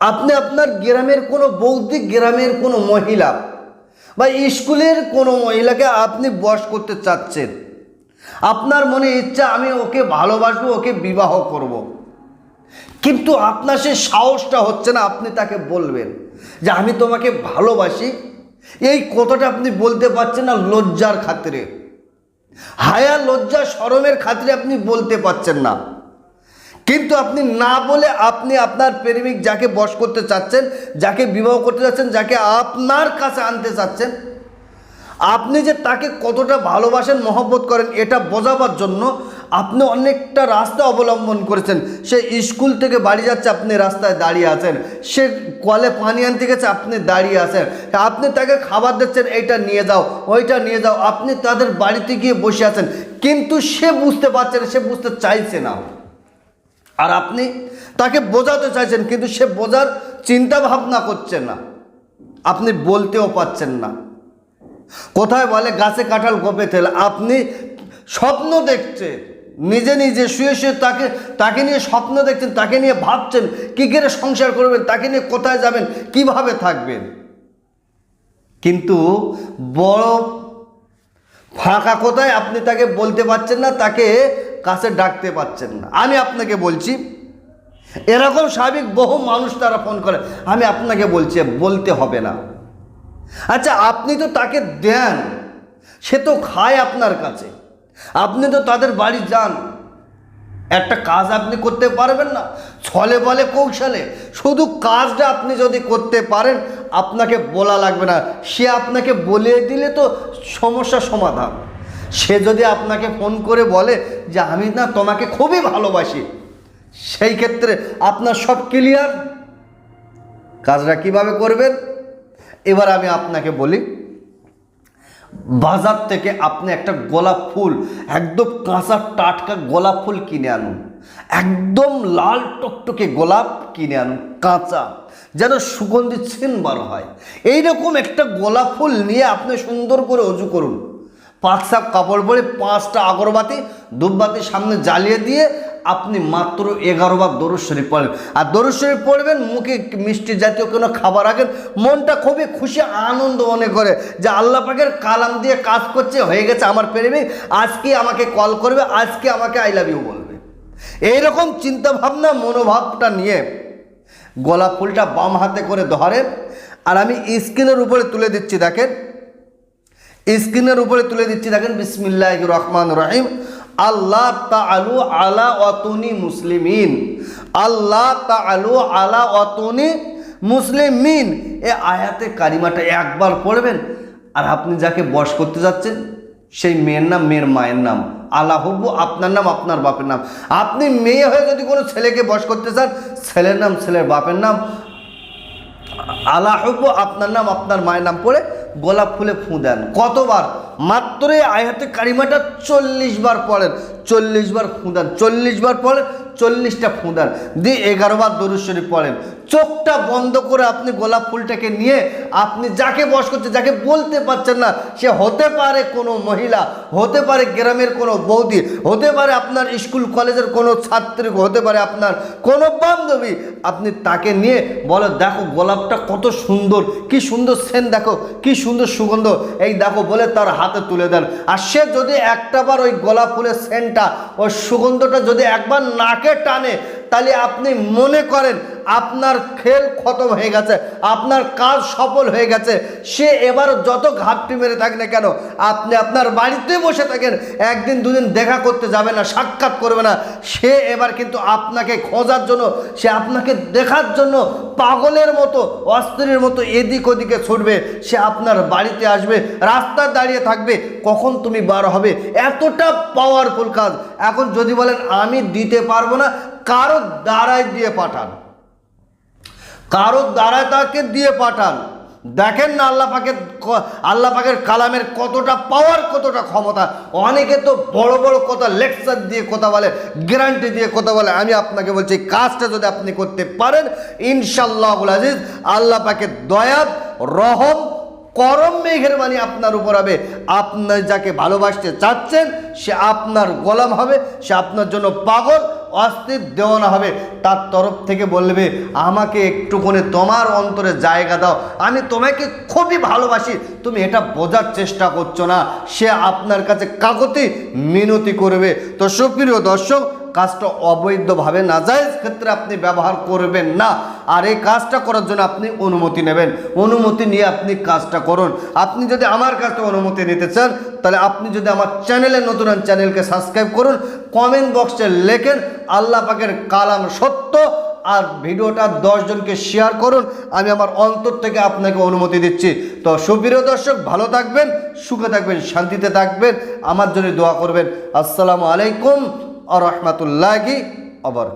আপনি আপনার গ্রামের কোনো বৌদ্ধিক গ্রামের কোনো মহিলা বা স্কুলের কোনো মহিলাকে আপনি বশ করতে চাচ্ছেন। আপনার মনে ইচ্ছা, আমি ওকে ভালোবাসবো, ওকে বিবাহ করব। কিন্তু আপনার সে সাহসটা হচ্ছে না, আপনি তাকে বলবেন যে, আমি তোমাকে ভালোবাসি। এই কথাটা আপনি বলতে পারছেন না লজ্জার খাতিরে। হায়া লজ্জা শরমের খাতিরে আপনি বলতে পারছেন না। কিন্তু আপনি না বলে আপনি আপনার প্রেমিক যাকে বশ করতে চাচ্ছেন, যাকে বিবাহ করতে চাচ্ছেন, যাকে আপনার কাছে আনতে চাচ্ছেন, আপনি যে তাকে কতটা ভালোবাসেন, মহব্বত করেন, এটা বোঝাবার জন্য আপনি অনেকটা রাস্তা অবলম্বন করেছেন। সে স্কুল থেকে বাড়ি যাচ্ছে, আপনি রাস্তায় দাঁড়িয়ে আছেন। সে কলে পানি আনতে গেছে, আপনি দাঁড়িয়ে আছেন। আপনি তাকে খাবার দিচ্ছেন, এইটা নিয়ে যাও, ওইটা নিয়ে যাও। আপনি তাদের বাড়িতে গিয়ে বসে আছেন। কিন্তু সে বুঝতে পারছে না, সে বুঝতে চাইছে না। আর আপনি তাকে বোঝাতে চাইছেন, কিন্তু সে বোঝার চিন্তা ভাবনা করছে না। আপনি বলতেও পাচ্ছেন না। কোথায় বলে, গাছে কাঁঠাল গোপে তেল। আপনি স্বপ্ন দেখছেন, নিজে নিজে শুয়ে শুয়ে তাকে তাকে নিয়ে স্বপ্ন দেখছেন, তাকে নিয়ে ভাবছেন, কী করে সংসার করবেন, তাকে নিয়ে কোথায় যাবেন, কীভাবে থাকবেন? কিন্তু বড় ফাঁকা কোথায় আপনি তাকে বলতে পারছেন না, তাকে কাছে ডাকতে পারছেন না। আমি আপনাকে বলছি, এরকম স্বাভাবিক বহু মানুষ তারা ফোন করে, আমি আপনাকে বলছি, বলতে হবে না। আচ্ছা আপনি তো তাকে দেন, সে তো খায় আপনার কাছে। আপনি তো তাদের বাড়ি যান। একটা কাজ আপনি করতে পারবেন না, ছলে বলে কৌশলে। শুধু কাজটা আপনি যদি করতে পারেন, আপনাকে বলা লাগবে না। সে আপনাকে বলে দিলে তো সমস্যা সমাধান। সে যদি আপনাকে ফোন করে বলে যে, আমি না তোমাকে খুবই ভালোবাসি। সেই ক্ষেত্রে আপনার সব ক্লিয়ার? কাজটা কীভাবে করবেন? এবার আমি আপনাকে বলি, বাজার থেকে আপনি একটা গোলাপ ফুল, একদম কাঁচা টাটকা গোলাপ ফুল কিনে আনুন। একদম লাল টকটকে গোলাপ কিনে আনুন, কাঁচা, যেন সুগন্ধি বার হয়। এইরকম একটা গোলাপ ফুল নিয়ে আপনি সুন্দর করে অজু করুন। পাঁচ সাপ কাপড় পরে পাঁচটা আগরবাতি ধূপবাতি সামনে জ্বালিয়ে দিয়ে আপনি মাত্র এগারো বার দরুদ শরীফ পড়বেন আর দরুদ শরীফ পড়বেন, মুখে মিষ্টি জাতীয় কোনো খাবার রাখেন, মনটা খুবই খুশি, আনন্দ মনে করে যে আল্লাহ পাকের কালাম দিয়ে কাজ করছে, হয়ে গেছে আমার প্রেমিক আজকে আমাকে কল করবে, আজকে আমাকে আই লাভ ইউ বলবে। এইরকম চিন্তাভাবনা, মনোভাবটা নিয়ে গোলাপ ফুলটা বাম হাতে করে ধরেন, আর আমি স্ক্রিনের উপরে তুলে দিচ্ছি, দেখেন। স্ক্রিনের উপরে তুলে দিচ্ছি, দেখেন বিসমিল্লাহ রহমান রহিম। আল্লাহ তালু আলা অতনি মুসলিমিন। আল্লাহ তালু আলা অতনি মুসলিমিন। এ আয়াতে কারিমাটা একবার পড়বেন, আর আপনি যাকে বশ করতে যাচ্ছেন, সেই মেয়ের নাম, মেয়ের মায়ের নাম। আলা হব্বু আপনার নাম, আপনার বাপের নাম। আপনি মেয়ে হয়ে যদি কোনো ছেলেকে বশ করতে চান, ছেলের নাম, ছেলের বাপের নাম। আলা হব্বু আপনার নাম, আপনার মায়ের নাম পড়ে গোলাপ ফুলে ফুঁ দেন। কতবার? মাত্র এই আয়াতে কারিমাটা চল্লিশ বার পড়েন, চল্লিশ বার ফুঁ দেন চল্লিশ বার পড়েন, চল্লিশটা ফুঁদান। দিয়ে এগারো বার দরুশ্বরী পড়েন। চোখটা বন্ধ করে আপনি গোলাপ ফুলটাকে নিয়ে আপনি যাকে বস করছে, যাকে বলতে পারছেন না, সে হতে পারে কোনো মহিলা, হতে পারে গ্রামের কোনো বৌদি, হতে পারে আপনার স্কুল, কলেজের কোনো ছাত্রী, হতে পারে আপনার কোনো বান্ধবী। আপনি তাকে নিয়ে বলো, দেখো গোলাপটা কত সুন্দর, কি সুন্দর সেন দেখো, কি সুন্দর সুগন্ধ। এই দেখো বলে তার হাতে তুলে দেন। আর সে যদি একটাবার ওই গোলাপ ফুলের সেন্টটা, ওই সুগন্ধটা যদি একবার নাকে টানে, তাহলে আপনি মনে করেন আপনার খেল খতম হয়ে গেছে, আপনার কাজ সফল হয়ে গেছে, সে এবার যত ঘাপটি মেরে থাক না কেন, আপনি আপনার বাড়িতে বসে থাকেন, একদিন দুদিন দেখা করতে যাবে না, সাক্ষাৎ করবে না, সে এবার কিন্তু আপনাকে খোঁজার জন্য, সে আপনাকে দেখার জন্য পাগলের মতো, অস্ত্রের মতো এদিক ওদিকে ছুটবে, সে আপনার বাড়িতে আসবে, রাস্তায় দাঁড়িয়ে থাকবে, কখন তুমি বার হবে, এতটা পাওয়ারফুল কাজ। এখন যদি বলেন, আমি দিতে পারব না, কারও দ্বারাই দিয়ে পাঠান। কারও দ্বারায় তাকে দিয়ে পাঠান। দেখেন না আল্লাহ পাকের আল্লাহ পাকের কালামের কতটা পাওয়ার কতটা ক্ষমতা। অনেকে তো বড় বড় কথা লেকচার দিয়ে কথা বলে গ্যারান্টি দিয়ে কথা বলে। আমি আপনাকে বলছি, কাজটা যদি আপনি করতে পারেন ইনশাল্লাহ আজিজ, আল্লাহ পাকের দয়া রহম, করম মেঘের আপনার উপর হবে। আপনি যাকে ভালোবাসতে চাচ্ছেন, সে আপনার গোলাম হবে, সে আপনার জন্য পাগল। অস্থির দেওয়ানো হবে, তার তরফ থেকে বলবে, আমাকে একটুখানি তোমার অন্তরে জায়গা দাও। আমি তোমাকে খুবই ভালোবাসি। তুমি এটা বোঝার চেষ্টা করছ না। সে আপনার কাছে কাকতি মিনতি করবে। তো সুপ্রিয় দর্শক, কাজটা অবৈধভাবে, নাজায়জ ক্ষেত্রে আপনি ব্যবহার করবেন না। আর এই কাজটা করার জন্য আপনি অনুমতি নেবেন। অনুমতি নিয়ে আপনি কাজটা করুন। আপনি যদি আমার কাছে অনুমতি নিতে চান, তাহলে আপনি যদি আমার চ্যানেলে নতুন চ্যানেলকে সাবস্ক্রাইব করুন, কমেন্ট বক্সে লেখেন, আল্লাহ পাকের কালাম সত্য, আর ভিডিওটা দশজনকে শেয়ার করুন। আমি আমার অন্তর থেকে আপনাকে অনুমতি দিচ্ছি। তো সুপ্রিয় দর্শক, ভালো থাকবেন, সুখে থাকবেন, শান্তিতে থাকবেন, আমার জন্য দোয়া করবেন। আসসালামু আলাইকুম আ রহমতুল্লাহি আবার